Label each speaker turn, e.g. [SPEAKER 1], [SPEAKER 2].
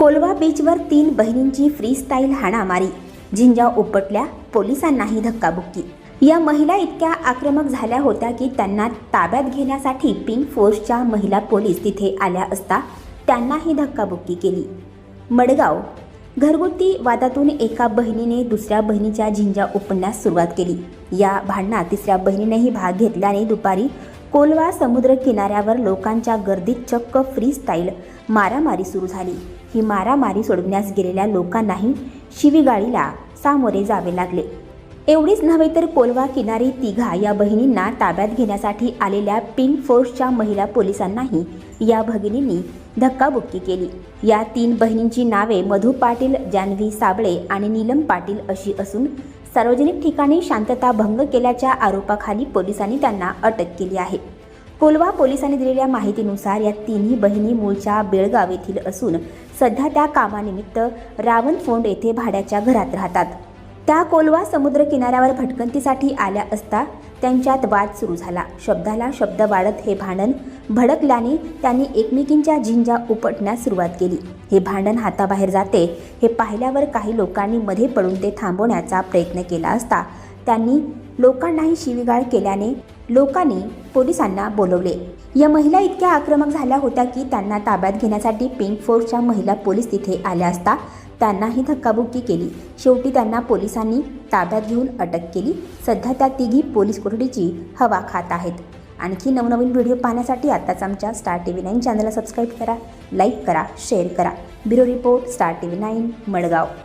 [SPEAKER 1] कोलवा बीचवर तीन बहिणींची free style हाणामारी. झिंजा उपटल्या पोलिसांनाही धक्काबुक्की. या महिला इतक्या आक्रमक झाल्या होत्या की त्यांना ताब्यात घेण्यासाठी पिंक फोर्सच्या महिला पोलीस तिथे आल्या असता त्यांनाही धक्काबुक्की केली. मडगाव. घरगुती वादातून एका बहिणीने दुसऱ्या बहिणीच्या झिंजा उपटण्यास सुरुवात केली. या भांडणात तिसऱ्या बहिणीनेही भाग घेतल्याने दुपारी कोलवा समुद्र किनाऱ्यावर लोकांच्या गर्दीत चक्क फ्री स्टाईल मारामारी सुरू झाली. ही मारामारी सोडवण्यास गेलेल्या लोकांनाही शिवीगाळीला सामोरे जावे लागले. एवढीच नव्हे तर कोलवा किनारी तिघा या बहिणींना ताब्यात घेण्यासाठी आलेल्या पिंक फोर्सच्या महिला पोलिसांनाही या भगिनींनी धक्काबुक्की केली. या तीन बहिणींची नावे मधु पाटील जान्हवी साबळे आणि नीलम पाटील अशी असून सार्वजनिक ठिकाणी शांतता भंग केल्याच्या आरोपाखाली पोलिसांनी त्यांना अटक केली आहे. कोलवा पोलिसांनी दिलेल्या माहितीनुसार या तिन्ही बहिणी मूळच्या बेळगाव येथील असून सध्या त्या कामानिमित्त रावणफोंड येथे भाड्याच्या घरात राहतात. त्या कोलवा समुद्र किनाऱ्यावर भटकंतीसाठी आल्या असता त्यांच्यात वाद सुरू झाला. शब्दाला शब्द वाढत हे भांडण भडकल्याने त्यांनी एकमेकींच्या झिंजा उपटण्यास सुरुवात केली. हे भांडण हाताबाहेर जाते हे पाहिल्यावर काही लोकांनी मध्ये पडून ते थांबवण्याचा प्रयत्न केला असता त्यांनी लोकांनाही शिवीगाळ केल्याने लोकांनी पोलिसांना बोलवले. या महिला इतक्या आक्रमक झाल्या होत्या की त्यांना ताब्यात घेण्यासाठी पिंक फोर्सच्या महिला पोलीस तिथे आल्या असता त्यांनाही धक्काबुक्की केली. शेवटी त्यांना पोलिसांनी ताब्यात घेऊन अटक केली. सध्या त्या तिघी पोलीस कोठडीची हवा खात आहेत. आणखी नवनवीन व्हिडिओ पाहण्यासाठी आत्ताच आमच्या स्टार टी व्ही नाईन चॅनलला सबस्क्राईब करा लाईक करा शेअर करा. Bureau report Star T V nine Madgaon.